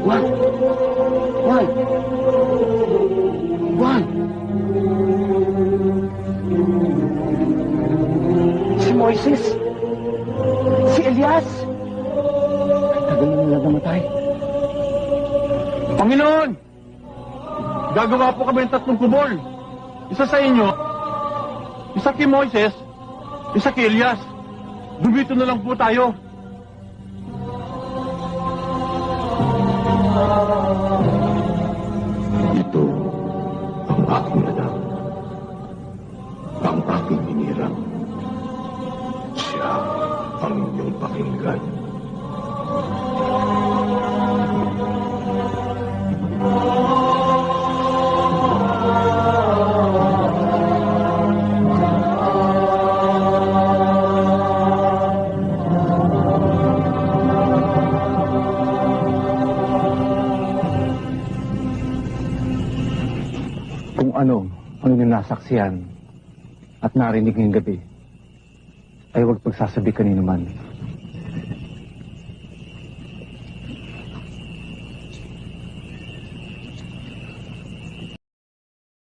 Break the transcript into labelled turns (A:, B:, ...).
A: Juan! Juan! Juan! Si Elias! Namatay.
B: Panginoon! Gagawa po kami ng tatlong kubol. Isa sa inyo, isa kay Moises, isa kay Elias. Dumito na lang po tayo.
C: Ito ang aking anak. Ang aking hinirang. Siya ang inyong pakinggan.
A: Kung ano ang inyong nasaksiyan at narinig ngayong gabi, ay huwag pagsasabi kanino man